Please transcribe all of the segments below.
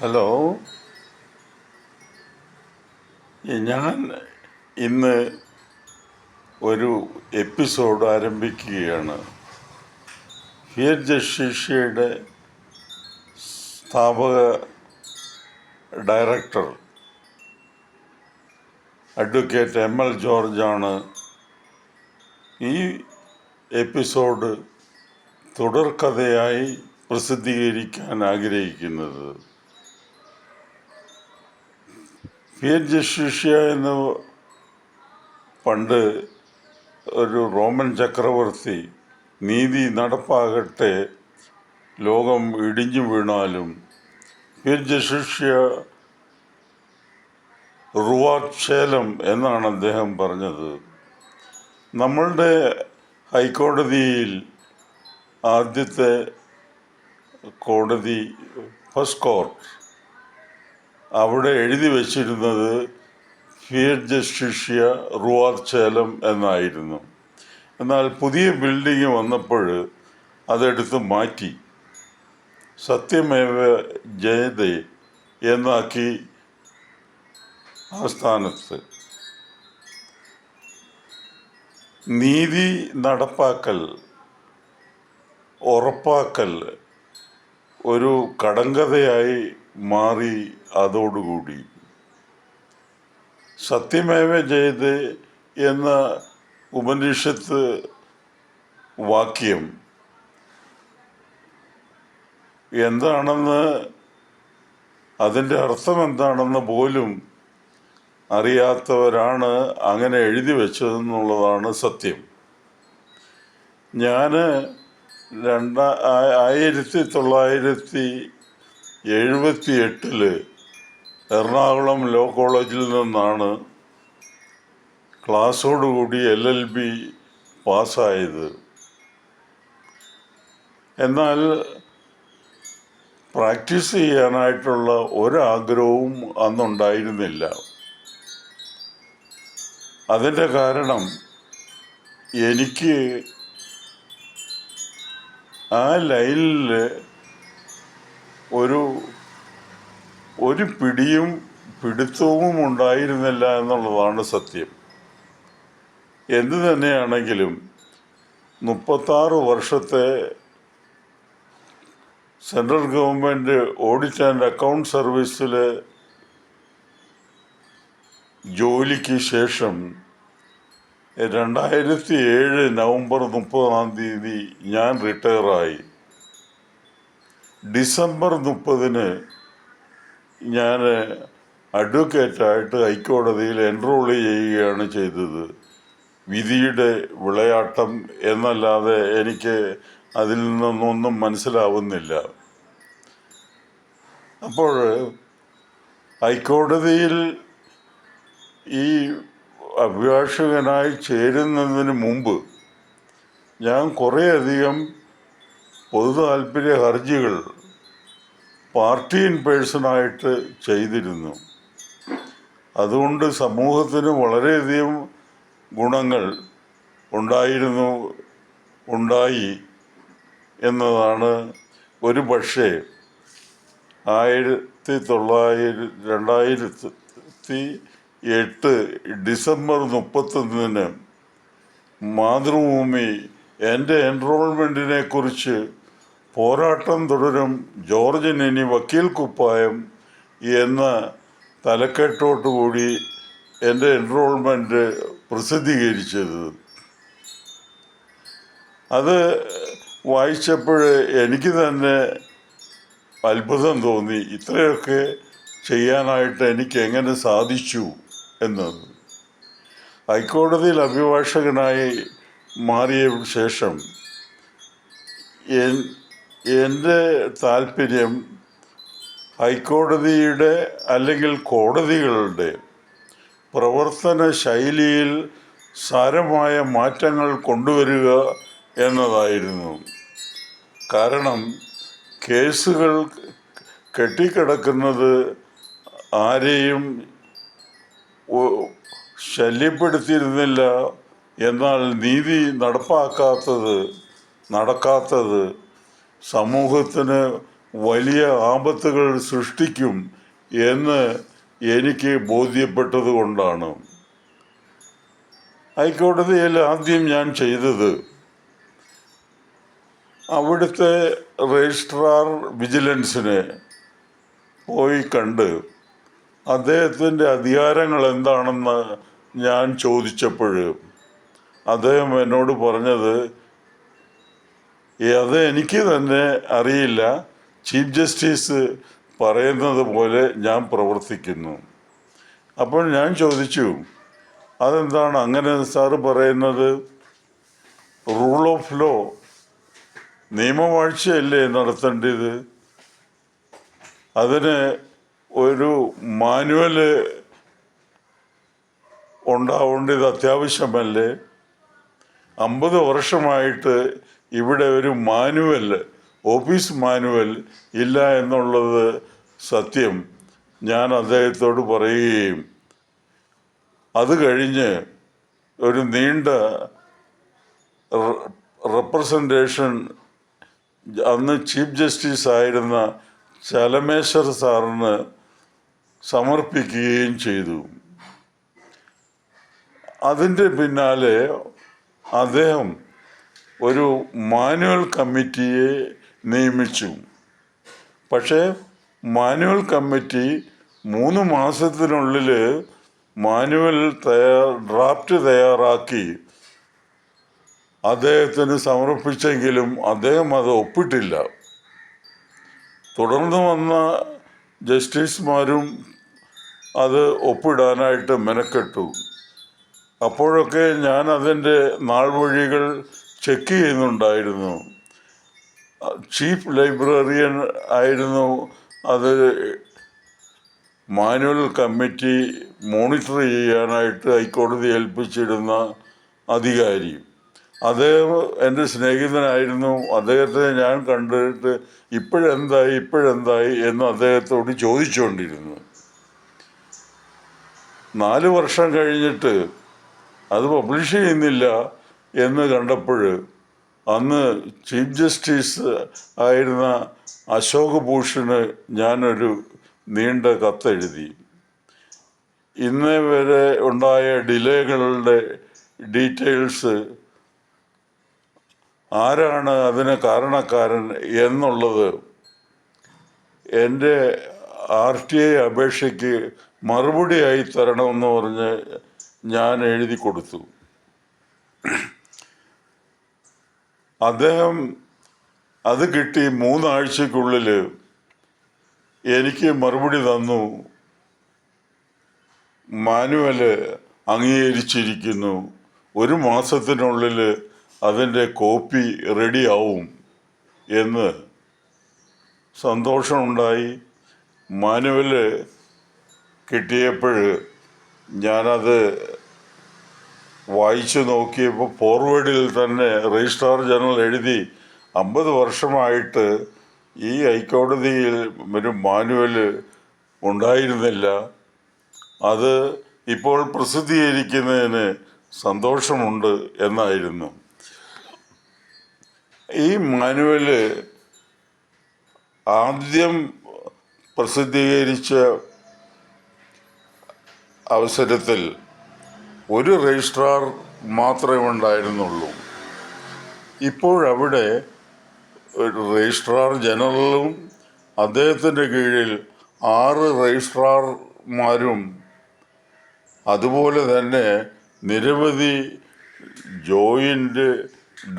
Hello. ഞാൻ ഇന്ന് ഒരു എപ്പിസോഡ് ആരംഭിക്കുകയാണ്. ഫിയർ ജസ്റ്റിഷ്യയുടെ സ്ഥാപക ഡയറക്ടർ അഡ്വക്കേറ്റ് എം എൽ ജോർജാണ് ഈ എപ്പിസോഡ് തുടർക്കഥയായി പ്രസിദ്ധീകരിക്കാൻ ആഗ്രഹിക്കുന്നത്. ഫിയർ ജസ്റ്റിഷ്യ എന്ന് പണ്ട് ഒരു റോമൻ ചക്രവർത്തി നീതി നടപ്പാകട്ടെ ലോകം ഇടിഞ്ഞു വീണാലും ഫിയർ ജസ്റ്റിഷ്യ റുവാക്ഷേലം എന്നാണ് അദ്ദേഹം പറഞ്ഞത്. നമ്മളുടെ ഹൈക്കോടതിയിൽ ആദ്യത്തെ കോടതി ഫസ്റ്റ് കോർട്ട് അവിടെ എഴുതി വച്ചിരുന്നത് ഫിയർ ജസ്റ്റിഷ്യ റുവാർച്ചേലം എന്നായിരുന്നു. എന്നാൽ പുതിയ ബിൽഡിംഗ് വന്നപ്പോൾ അതെടുത്ത് മാറ്റി. സത്യമേവ ജയതേ എന്നാക്കി ആസ്ഥാനത്ത് നീതി നടപ്പാക്കൽ ഉറപ്പാക്കൽ ഒരു കടങ്കഥയായി മാറി അതോടുകൂടി. സത്യമേവ ജയത് എന്ന ഉപനിഷത്ത് വാക്യം എന്താണെന്ന് അതിന്റെ അർത്ഥം എന്താണെന്ന് പോലും അറിയാത്തവരാണ് അങ്ങനെ എഴുതി വെച്ചതെന്നുള്ളതാണ് സത്യം. ഞാൻ രണ്ട ആയിരത്തി തൊള്ളായിരത്തി എഴുപത്തി എട്ടിൽ എറണാകുളം ലോ കോളേജിൽ നിന്നാണ് ക്ലാസ്സോടുകൂടി എൽ എൽ ബി പാസ്സായത്. എന്നാൽ പ്രാക്ടീസ് ചെയ്യാനായിട്ടുള്ള ഒരാഗ്രഹവും അന്നുണ്ടായിരുന്നില്ല. അതിന്റെ കാരണം എനിക്ക് ആ ലൈനിൽ ഒരു ഒരു പിടിയും പിടുത്തവും ഉണ്ടായിരുന്നില്ല എന്നുള്ളതാണ് സത്യം. എന്തു തന്നെയാണെങ്കിലും മുപ്പത്താറ് വർഷത്തെ central government audit and account സർവീസിൽ ജോലിക്ക് ശേഷം രണ്ടായിരത്തി ഏഴ് നവംബർ മുപ്പതാം തീയതി ഞാൻ റിട്ടയറായി. ഡിസംബർ മുപ്പതിന് ഞാൻ അഡ്വക്കേറ്റായിട്ട് ഹൈക്കോടതിയിൽ എൻറോൾ ചെയ്യുകയാണ് ചെയ്തത്. വിധിയുടെ വിളയാട്ടം എന്നല്ലാതെ എനിക്ക് അതിൽ നിന്നൊന്നും മനസ്സിലാവുന്നില്ല. അപ്പോൾ ഹൈക്കോടതിയിൽ ഈ അഭിഭാഷകനായി ചേരുന്നതിന് മുമ്പ് ഞാൻ കുറേയധികം പൊതു താല്പര്യ ഹർജികൾ പാർട്ടി ഇൻ പേഴ്സണായിട്ട് ചെയ്തിരുന്നു. അതുകൊണ്ട് സമൂഹത്തിന് വളരെയധികം ഗുണങ്ങൾ ഉണ്ടായിരുന്നു ഉണ്ടായി എന്നതാണ് ഒരു പക്ഷേ ആയിരത്തി തൊള്ളായിരത്തി രണ്ടായിരത്തി എട്ട് ഡിസംബർ മുപ്പത്തൊന്നിന് മാതൃഭൂമി എന്റെ എൻറോൾമെന്റിനെ കുറിച്ച് പോരാട്ടം തുടരും. ജോർജിന് ഇനി വക്കീൽ കുപ്പായം എന്ന തലക്കെട്ടോട്ടുകൂടി എന്റെ എൻറോൾമെന്റ് പ്രസിദ്ധീകരിച്ചത്. അത് വായിച്ചപ്പോൾ എനിക്ക് തന്നെ അത്ഭുതം തോന്നി. ഇത്രയൊക്കെ ചെയ്യാനായിട്ട് എനിക്ക് എങ്ങനെ സാധിച്ചു എന്നത്. ഹൈക്കോടതിയിൽ അഭിഭാഷകനായി മാറിയ ശേഷം എന്റെ താല്പര്യം ഹൈക്കോടതിയുടെ അല്ലെങ്കിൽ കോടതികളുടെ പ്രവർത്തന ശൈലിയിൽ സാരമായ മാറ്റങ്ങൾ കൊണ്ടുവരിക എന്നതായിരുന്നു. കാരണം കേസുകൾ കെട്ടിക്കിടക്കുന്നത് ആരെയും ശല്യപ്പെടുത്തിയിരുന്നില്ല. എന്നാൽ നീതി നടപ്പാക്കാത്തത് നടക്കാത്തത് സമൂഹത്തിന് വലിയ ആപത്തുകൾ സൃഷ്ടിക്കും എന്ന് എനിക്ക് ബോധ്യപ്പെട്ടത് കൊണ്ടാണ്. ഹൈക്കോടതിയിൽ ആദ്യം ഞാൻ ചെയ്തത് അവിടുത്തെ രജിസ്ട്രാർ വിജിലൻസിനെ പോയി കണ്ട് അദ്ദേഹത്തിന്റെ അധികാരങ്ങൾ എന്താണെന്ന് ഞാൻ ചോദിച്ചപ്പോൾ അദ്ദേഹം എന്നോട് പറഞ്ഞത് "ഏ, അത് എനിക്ക് തന്നെ അറിയില്ല. ചീഫ് ജസ്റ്റിസ് പറയുന്നത് പോലെ ഞാൻ പ്രവർത്തിക്കുന്നു. അപ്പോൾ ഞാൻ ചോദിച്ചു അതെന്താണ് അങ്ങനെ സാറ് പറയുന്നത്? റൂൾ ഓഫ് ലോ നിയമവാഴ്ചയല്ലേ നടത്തേണ്ടത്? അതിന് ഒരു മാനുവൽ ഉണ്ടാവേണ്ടത് അത്യാവശ്യമല്ലേ? അമ്പത് വർഷമായിട്ട് ഇവിടെ ഒരു മാനുവൽ ഓഫീസ് മാനുവൽ ഇല്ല എന്നുള്ളത് സത്യം. ഞാൻ അദ്ദേഹത്തോട് പറയുകയും അത് കഴിഞ്ഞ് ഒരു നീണ്ട റെപ്രസെന്റേഷൻ അന്ന് ചീഫ് ജസ്റ്റിസ് ആയിരുന്ന ചലമേശ്വർ സാറിന് സമർപ്പിക്കുകയും ചെയ്തു. അതിന്റെ പിന്നാലെ അദ്ദേഹം ഒരു മാനുവൽ കമ്മിറ്റിയെ നിയമിച്ചു. പക്ഷേ മാനുവൽ കമ്മിറ്റി മൂന്ന് മാസത്തിനുള്ളിൽ മാനുവൽ തയ്യാർ ഡ്രാഫ്റ്റ് തയ്യാറാക്കി. അദ്ദേഹത്തിന് സമർപ്പിച്ചെങ്കിലും അദ്ദേഹം അത് ഒപ്പിട്ടില്ല. തുടർന്ന് വന്ന ജസ്റ്റിസ്മാരും അത് ഒപ്പിടാനായിട്ട് മെനക്കെട്ടു. അപ്പോഴൊക്കെ ഞാൻ അതിന്റെ നാൾ വഴികൾ ചെക്ക് ചെയ്യുന്നുണ്ടായിരുന്നു. ചീഫ് ലൈബ്രറിയൻ ആയിരുന്നു. അത് മാനുവൽ കമ്മിറ്റി മോണിറ്റർ ചെയ്യാനായിട്ട് ഹൈക്കോടതി ഏൽപ്പിച്ചിരുന്ന അധികാരി. അദ്ദേഹം എന്റെ സ്നേഹിതനായിരുന്നു. അദ്ദേഹത്തെ ഞാൻ കണ്ടിട്ട് ഇപ്പോഴെന്തായി ഇപ്പോഴെന്തായി എന്ന് അദ്ദേഹത്തോട് ചോദിച്ചുകൊണ്ടിരുന്നു. നാല് വർഷം കഴിഞ്ഞിട്ട് അത് പബ്ലിഷ് ചെയ്യുന്നില്ല എന്ന് കണ്ടപ്പോൾ അന്ന് ചീഫ് ജസ്റ്റിസ് ആയിരുന്ന അശോക് ഭൂഷണ് ഞാനൊരു നീണ്ട കത്തെഴുതി ഇന്ന് വരെ ഉണ്ടായ ഡിലേകളുടെ ഡീറ്റെയിൽസ് ആരാണ് അതിന് കാരണക്കാരൻ എന്നുള്ളത് എന്റെ ആർ ടി ഐ അപേക്ഷയ്ക്ക് മറുപടിയായി തരണമെന്ന് പറഞ്ഞ് ഞാൻ എഴുതി കൊടുത്തു. അദ്ദേഹം അത് കിട്ടി മൂന്നാഴ്ചക്കുള്ളിൽ എനിക്ക് മറുപടി തന്നു. മാനുവൽ അംഗീകരിച്ചിരിക്കുന്നു. ഒരു മാസത്തിനുള്ളിൽ അതിന്റെ കോപ്പി റെഡിയാവും എന്ന് സന്തോഷമുണ്ടായി. മാനുവൽ കിട്ടിയപ്പോൾ ഞാനത് വായിച്ചു നോക്കിയപ്പോൾ ഫോർവേഡിൽ തന്നെ രജിസ്ട്രാർ ജനറൽ എഴുതി അമ്പത് വർഷമായിട്ട് ഈ ഹൈക്കോടതിയിൽ ഒരു മാനുവൽ ഉണ്ടായിരുന്നില്ല. അത് ഇപ്പോൾ പ്രസിദ്ധീകരിക്കുന്നതിന് സന്തോഷമുണ്ട് എന്നായിരുന്നു. ഈ മാനുവൽ ആദ്യം പ്രസിദ്ധീകരിച്ച അവസരത്തിൽ ഒരു രജിസ്ട്രാർ മാത്രമേ ഉണ്ടായിരുന്നുള്ളൂ. ഇപ്പോഴവിടെ രജിസ്ട്രാർ ജനറലും അദ്ദേഹത്തിന്റെ കീഴിൽ ആറ് രജിസ്ട്രാർമാരും അതുപോലെ തന്നെ നിരവധി ജോയിന്റ്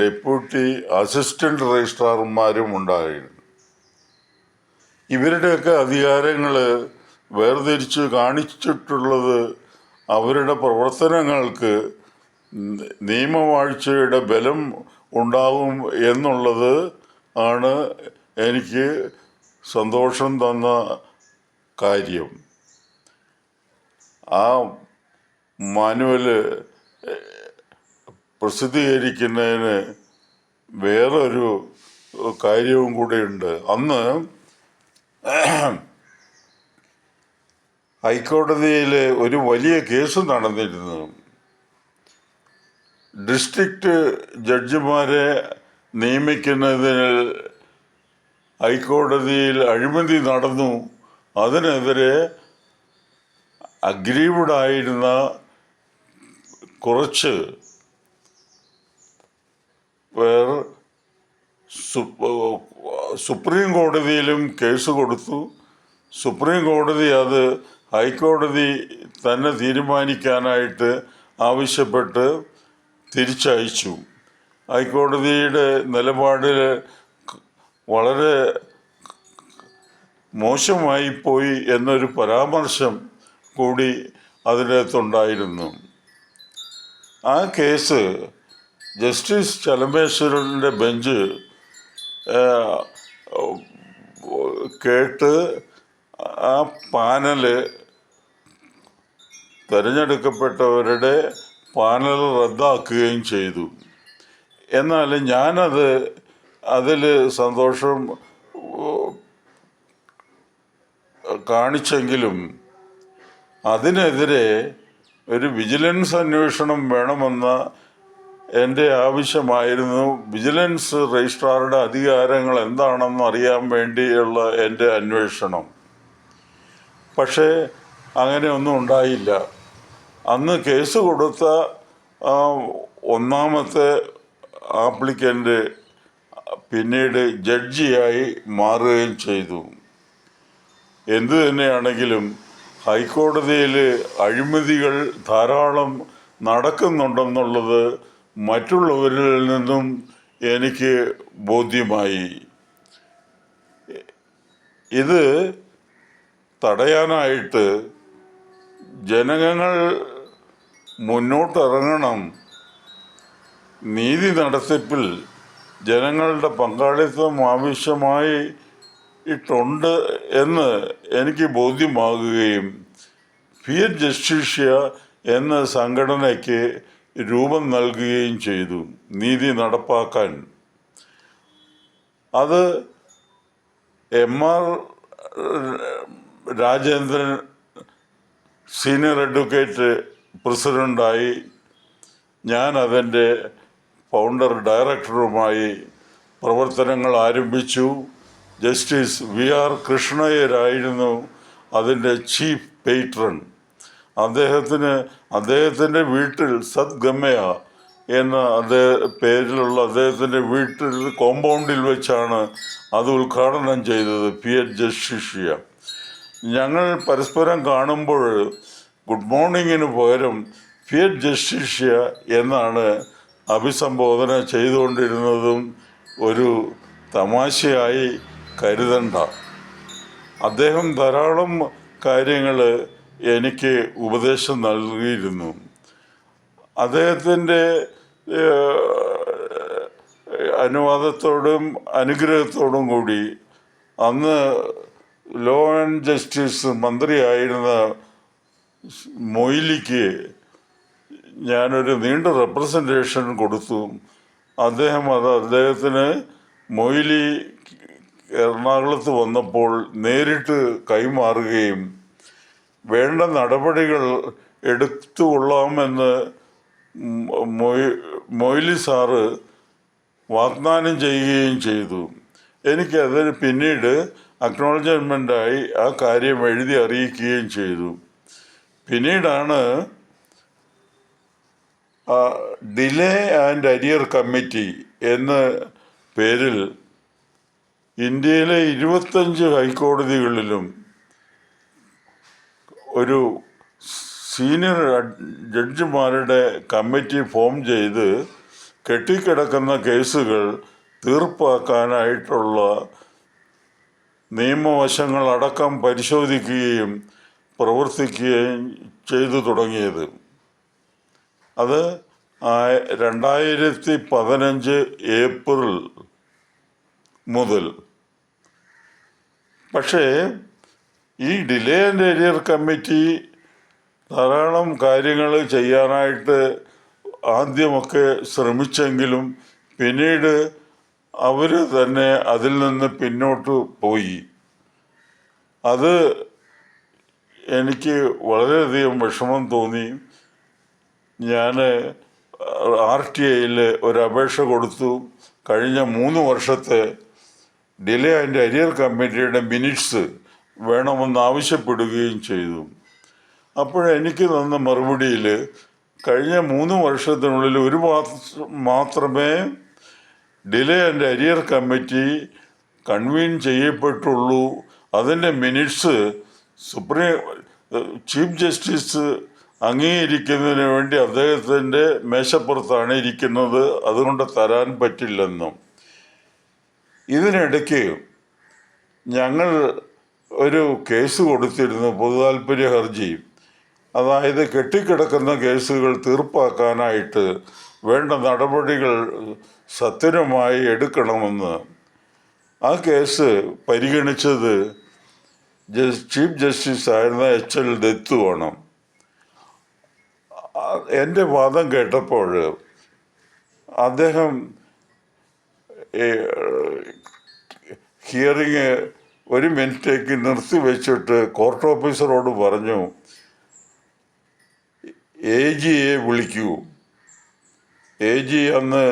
ഡെപ്യൂട്ടി അസിസ്റ്റന്റ് രജിസ്ട്രാർമാരും ഉണ്ടായിരുന്നു. ഇവരുടെയൊക്കെ അധികാരങ്ങൾ വേർതിരിച്ച് കാണിച്ചിട്ടുള്ളത് അവരുടെ പ്രവർത്തനങ്ങൾക്ക് നിയമവാഴ്ചയുടെ ബലം ഉണ്ടാകും എന്നുള്ളത് ആണ് എനിക്ക് സന്തോഷം തന്ന കാര്യം. ആ മാനുവൽ പ്രസിദ്ധീകരിക്കുന്നതിന് വേറൊരു കാര്യവും കൂടെയുണ്ട് അന്ന് ഹൈക്കോടതിയിൽ ഒരു വലിയ കേസ് നടന്നിരുന്നു. ഡിസ്ട്രിക്റ്റ് ജഡ്ജിമാരെ നിയമിക്കുന്നതിന് ഹൈക്കോടതിയിൽ അഴിമതി നടന്നു. അതിനെതിരെ അഗ്രീവഡായിരുന്ന കുറച്ച് പേർ സുപ്രീം കോടതിയിലും കേസ് കൊടുത്തു. സുപ്രീം കോടതി അത് ഹൈക്കോടതി തന്നെ തീരുമാനിക്കാനായിട്ട് ആവശ്യപ്പെട്ട് തിരിച്ചയച്ചു. ഹൈക്കോടതിയുടെ നിലപാടിൽ വളരെ മോശമായി പോയി എന്നൊരു പരാമർശം കൂടി അതിനകത്തുണ്ടായിരുന്നു. ആ കേസ് ജസ്റ്റിസ് ചലമേശ്വരന്റെ ബെഞ്ച് കേട്ട് ആ പാനൽ തിരഞ്ഞെടുക്കപ്പെട്ടവരുടെ പാനൽ റദ്ദാക്കുകയും ചെയ്തു. എന്നാൽ ഞാനത് അതിൽ സന്തോഷം കാണിച്ചെങ്കിലും അതിനെതിരെ ഒരു വിജിലൻസ് അന്വേഷണം വേണമെന്ന എന്റെ ആവശ്യമായിരുന്നു. വിജിലൻസ് രജിസ്ട്രാറുടെ അധികാരങ്ങൾ എന്താണെന്ന് അറിയാൻ വേണ്ടിയുള്ള എന്റെ അന്വേഷണം. പക്ഷേ അങ്ങനെയൊന്നും ഉണ്ടായില്ല. അന്ന് കേസ് കൊടുത്ത ഒന്നാമത്തെ ആപ്ലിക്കന്റ് പിന്നീട് ജഡ്ജിയായി മാറുകയും ചെയ്തു. എന്തു തന്നെയാണെങ്കിലും ഹൈക്കോടതിയിൽ അഴിമതികൾ ധാരാളം നടക്കുന്നുണ്ടെന്നുള്ളത് മറ്റുള്ളവരിൽ നിന്നും എനിക്ക് ബോധ്യമായി. ഇത് തടയാനായിട്ട് ജനങ്ങൾ മുന്നോട്ടിറങ്ങണം. നീതി നടത്തിപ്പിൽ ജനങ്ങളുടെ പങ്കാളിത്തം ആവശ്യമായി ഇട്ടുണ്ട് എന്ന് എനിക്ക് ബോധ്യമാകുകയും ഫിയർ ജസ്റ്റിഷ്യ എന്ന സംഘടനയ്ക്ക് രൂപം നൽകുകയും ചെയ്തു. നീതി നടപ്പാക്കാൻ. അത് M R Rajendran senior advocate പ്രസിഡന്റായി ഞാൻ അതിന്റെ ഫൗണ്ടർ ഡയറക്ടറുമായി പ്രവർത്തനങ്ങൾ ആരംഭിച്ചു. ജസ്റ്റിസ് വി ആർ കൃഷ്ണയ്യരായിരുന്നു അതിന്റെ ചീഫ് പേട്രൺ അദ്ദേഹത്തിന് അദ്ദേഹത്തിന്റെ വീട്ടിൽ സദ്ഗമയ എന്ന അദ്ദേഹ പേരിലുള്ള അദ്ദേഹത്തിന്റെ വീട്ടിൽ കോമ്പൗണ്ടിൽ വെച്ചാണ് അത് ഉദ്ഘാടനം ചെയ്തത് പി എച്ച് ജസ്റ്റിഷ്യ ഞങ്ങൾ പരസ്പരം കാണുമ്പോൾ ഗുഡ് മോർണിംഗിന് പകരം ഫിയറ്റ് ജസ്റ്റിഷ്യ എന്നാണ് അഭിസംബോധന ചെയ്തുകൊണ്ടിരുന്നതും ഒരു തമാശയായി കരുതണ്ട. അദ്ദേഹം ധാരാളം കാര്യങ്ങൾ എനിക്ക് ഉപദേശം നൽകിയിരുന്നു. അദ്ദേഹത്തിന്റെ അനുവാദത്തോടും അനുഗ്രഹത്തോടും കൂടി അന്ന് ലോ ആൻഡ് ജസ്റ്റിസ് മന്ത്രിയായിരുന്ന മൊയ്ലിക്ക് ഞാനൊരു നീണ്ട റെപ്രസെന്റേഷൻ കൊടുത്തു. അദ്ദേഹം അത് അദ്ദേഹത്തിന് മൊയ്ലി എറണാകുളത്ത് വന്നപ്പോൾ നേരിട്ട് കൈമാറുകയും വേണ്ട നടപടികൾ എടുത്തുകൊള്ളാമെന്ന് മൊയ് മൊയ്ലി സാറ് വാഗ്ദാനം ചെയ്യുകയും ചെയ്തു. എനിക്കതിന് പിന്നീട് അക്നോളജ്മെന്റായി ആ കാര്യം എഴുതി അറിയിക്കുകയും ചെയ്തു. പിന്നീടാണ് ഡിലേ ആൻഡ് അരിയർ കമ്മിറ്റി എന്ന പേരിൽ ഇന്ത്യയിലെ ഇരുപത്തഞ്ച് ഹൈക്കോടതികളിലും ഒരു സീനിയർ ജഡ്ജിമാരുടെ കമ്മിറ്റി ഫോം ചെയ്ത് കെട്ടിക്കിടക്കുന്ന കേസുകൾ തീർപ്പാക്കാനായിട്ടുള്ള നിയമവശങ്ങളടക്കം പരിശോധിക്കുകയും പ്രവർത്തിക്കുകയും ചെയ്തു തുടങ്ങിയത്. അത് രണ്ടായിരത്തി പതിനഞ്ച് ഏപ്രിൽ മുതൽ. പക്ഷേ ഈ ഡിലേ ആൻഡ് ഏരിയർ കമ്മിറ്റി ധാരാളം കാര്യങ്ങൾ ചെയ്യാനായിട്ട് ആദ്യമൊക്കെ ശ്രമിച്ചെങ്കിലും പിന്നീട് അവർ തന്നെ അതിൽ നിന്ന് പിന്നോട്ട് പോയി. അത് എനിക്ക് വളരെയധികം വിഷമം തോന്നി. ഞാൻ ആർ ടി ഐയിൽ ഒരു അപേക്ഷ കൊടുത്തു. കഴിഞ്ഞ മൂന്ന് വർഷത്തെ ഡിലേ ആൻഡ് അരിയർ കമ്മിറ്റിയുടെ മിനിറ്റ്സ് വേണമെന്ന് ആവശ്യപ്പെടുകയും ചെയ്തു. അപ്പോഴെനിക്ക് തന്ന മറുപടിയിൽ കഴിഞ്ഞ മൂന്ന് വർഷത്തിനുള്ളിൽ ഒരു മാത്രമേ delay and arrear committee convene ചെയ്യപ്പെട്ടുള്ളൂ. അതിന്റെ മിനിറ്റ്സ് സുപ്രീം ചീഫ് ജസ്റ്റിസ് അംഗീകരിക്കുന്നതിന് വേണ്ടി അദ്ദേഹത്തിന്റെ മേശപ്പുറത്താണ് ഇരിക്കുന്നത്. അതുകൊണ്ട് തരാൻ പറ്റില്ലെന്നും. ഇതിനിടയ്ക്ക് ഞങ്ങൾ ഒരു കേസ് കൊടുത്തിരുന്നു പൊതുതാൽപര്യ ഹർജി. അതായത് കെട്ടിക്കിടക്കുന്ന കേസുകൾ തീർപ്പാക്കാനായിട്ട് വേണ്ട നടപടികൾ സത്വരമായി എടുക്കണമെന്ന് ആ കേസ് പരിഗണിച്ചത് ചീഫ് ജസ്റ്റിസ് ആയിരുന്ന എച്ച് എൽ ദത്തുവാണ്. എന്റെ വാദം കേട്ടപ്പോൾ അദ്ദേഹം ഹിയറിങ് ഒരു മിനിറ്റേക്ക് നിർത്തി വെച്ചിട്ട് കോർട്ട് ഓഫീസറോട് പറഞ്ഞു എ ജിയെ വിളിക്കൂ. എ ജി അന്ന്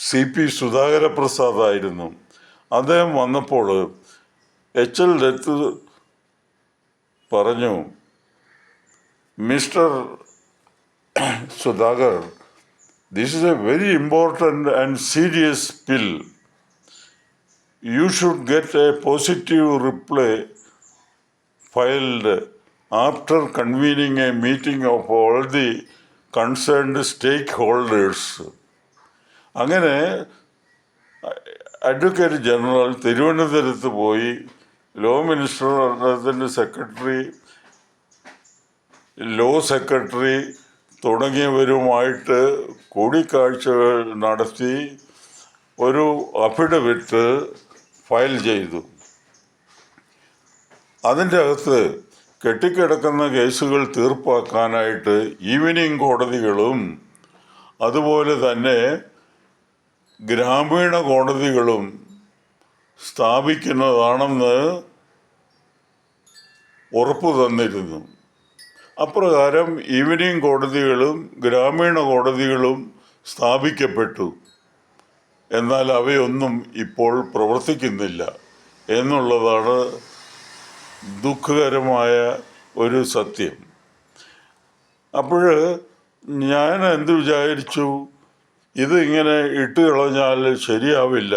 സി പി സുധാകര പ്രസാദ് അദ്ദേഹം വന്നപ്പോൾ എച്ച് എൽ ദത്ത് പറഞ്ഞു mister Sudhakar this is a very important and serious bill you should get a positive reply filed after convening a meeting of all the concerned stake holders അങ്ങനെ advocate general തിരുവനന്തപുരത്ത് പോയി law minister അദ്ദേഹത്തിന്റെ secretary law secretary തുടങ്ങിയവരുമായിട്ട് കൂടിക്കാഴ്ചകൾ നടത്തി ഒരു affidavit file ചെയ്തു. അതിന്റെ അകത്ത് കെട്ടിക്കിടക്കുന്ന കേസുകൾ തീർപ്പാക്കാനായിട്ട് ഈവനിങ് കോടതികളും അതുപോലെ തന്നെ ഗ്രാമീണ കോടതികളും സ്ഥാപിക്കുന്നതാണെന്ന് ഉറപ്പ് തന്നിരുന്നു. അപ്രകാരം ഈവനിങ് കോടതികളും ഗ്രാമീണ കോടതികളും സ്ഥാപിക്കപ്പെട്ടു. എന്നാൽ അവയൊന്നും ഇപ്പോൾ പ്രവർത്തിക്കുന്നില്ല എന്നുള്ളതാണ് ദുഃഖകരമായ ഒരു സത്യം. അപ്പോൾ ഞാൻ എന്ത് വിചാരിച്ചു? ഇത് ഇങ്ങനെ ഇട്ട് കളഞ്ഞാൽ ശരിയാവില്ല.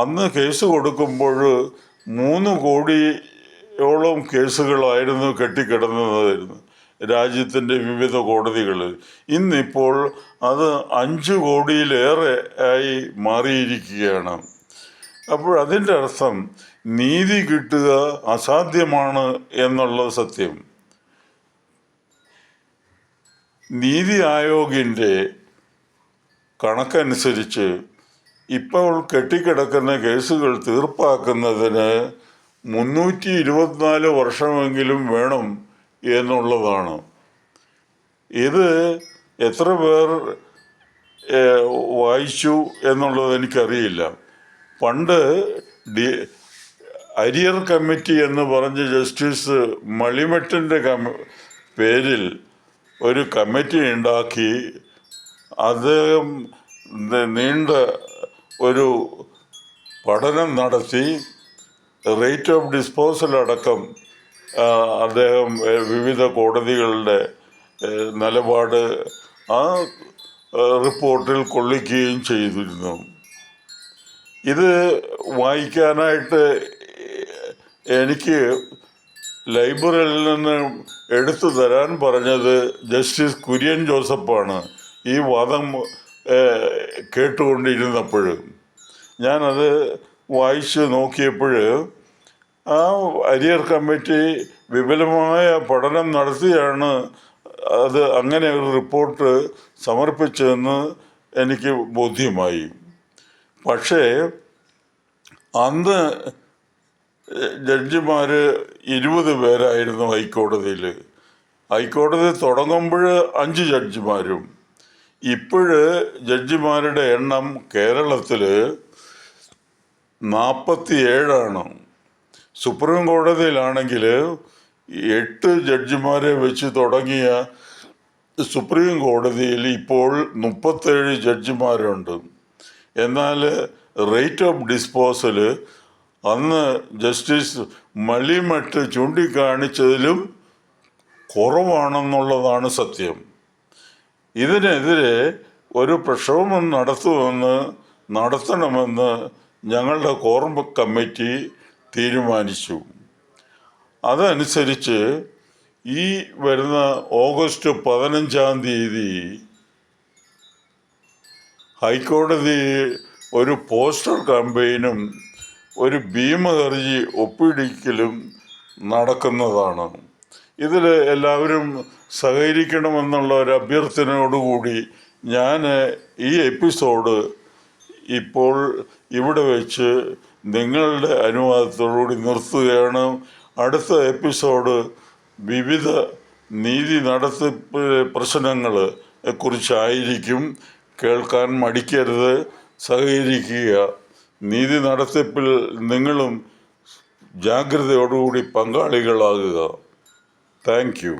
അന്ന് കേസ് കൊടുക്കുമ്പോൾ മൂന്ന് കോടിയോളം കേസുകളായിരുന്നു കെട്ടിക്കിടന്നതായിരുന്നു. രാജ്യത്തിന്റെ വിവിധ കോടതികൾ ഇന്നിപ്പോൾ അത് അഞ്ച് കോടിയിലേറെ ആയി മാറിയിരിക്കുകയാണ്. അപ്പോൾ അതിന്റെ അർത്ഥം നീതി കിട്ടുക അസാധ്യമാണ് എന്നുള്ള സത്യം. നീതി ആയോഗിന്റെ കണക്കനുസരിച്ച് ഇപ്പോൾ കെട്ടിക്കിടക്കുന്ന കേസുകൾ തീർപ്പാക്കുന്നതിന് മുന്നൂറ്റി ഇരുപത്തിനാല് വർഷമെങ്കിലും വേണം എന്നുള്ളതാണ്. ഇത് എത്ര പേർ വായിച്ചു എന്നുള്ളത് എനിക്കറിയില്ല. പണ്ട് ഡി അരിയർ കമ്മിറ്റി എന്ന് പറഞ്ഞ് ജസ്റ്റിസ് മളിമട്ടിന്റെ പേരിൽ ഒരു കമ്മിറ്റി ഉണ്ടാക്കി അദ്ദേഹം നീണ്ട ഒരു പഠനം നടത്തി റേറ്റ് ഓഫ് ഡിസ്പോസൽ അടക്കം അദ്ദേഹം വിവിധ കോടതികളുടെ നിലപാട് ആ റിപ്പോർട്ടിൽ കൊള്ളിക്കുകയും ചെയ്തിരുന്നു. ഇത് വായിക്കാനായിട്ട് എനിക്ക് ലൈബ്രറിയിൽ നിന്ന് എടുത്തു തരാൻ പറഞ്ഞത് ജസ്റ്റിസ് കുര്യൻ ജോസഫാണ്. ഈ വാദം കേട്ടുകൊണ്ടിരുന്നപ്പോൾ ഞാനത് വായിച്ച് നോക്കിയപ്പോൾ ആ അരിയർ കമ്മിറ്റി വിപുലമായ പഠനം നടത്തിയാണ് അത് അങ്ങനെ ഒരു റിപ്പോർട്ട് സമർപ്പിച്ചതെന്ന് എനിക്ക് ബോധ്യമായി. പക്ഷേ അന്ന് ജഡ്ജിമാർ ഇരുപത് പേരായിരുന്നു ഹൈക്കോടതിയിൽ ഹൈക്കോടതി തുടങ്ങുമ്പോൾ അഞ്ച് ജഡ്ജിമാരും. ഇപ്പോഴ് ജഡ്ജിമാരുടെ എണ്ണം കേരളത്തിൽ നാൽപ്പത്തി ഏഴാണ് സുപ്രീം കോടതിയിലാണെങ്കിൽ എട്ട് ജഡ്ജിമാരെ വെച്ച് തുടങ്ങിയ സുപ്രീം കോടതിയിൽ ഇപ്പോൾ മുപ്പത്തേഴ് ജഡ്ജിമാരുണ്ട്. എന്നാൽ റേറ്റ് ഓഫ് ഡിസ്പോസൽ അന്ന് ജസ്റ്റിസ് മലിമട്ട് ചൂണ്ടിക്കാണിച്ചതിലും കുറവാണെന്നുള്ളതാണ് സത്യം. ഇതിനെതിരെ ഒരു പ്രക്ഷോഭം നടത്തുമെന്ന് നടത്തണമെന്ന് ഞങ്ങളുടെ കോറം കമ്മിറ്റി തീരുമാനിച്ചു. അതനുസരിച്ച് ഈ വരുന്ന ഓഗസ്റ്റ് പതിനഞ്ചാം തീയതി ഹൈക്കോടതി ഒരു പോസ്റ്റർ ക്യാമ്പയിനും ഒരു ഭീമഹർജി ഒപ്പിടിക്കലും നടക്കുന്നതാണ്. ഇതിൽ എല്ലാവരും സഹകരിക്കണമെന്നുള്ള ഒരു അഭ്യർത്ഥനയോടുകൂടി ഞാൻ ഈ എപ്പിസോഡ് ഇപ്പോൾ ഇവിടെ വെച്ച് നിങ്ങളുടെ അനുവാദത്തോടുകൂടി നിർത്തുകയാണ്. അടുത്ത എപ്പിസോഡ് വിവിധ നീതി നടത്തിപ്പ് പ്രശ്നങ്ങൾ കുറിച്ചായിരിക്കും. കേൾക്കാൻ മടിക്കരുത്. സഹകരിക്കുക. നീതി നടത്തിപ്പിൽ നിങ്ങളും ജാഗ്രതയോടുകൂടി പങ്കാളികളാകുക. Thank you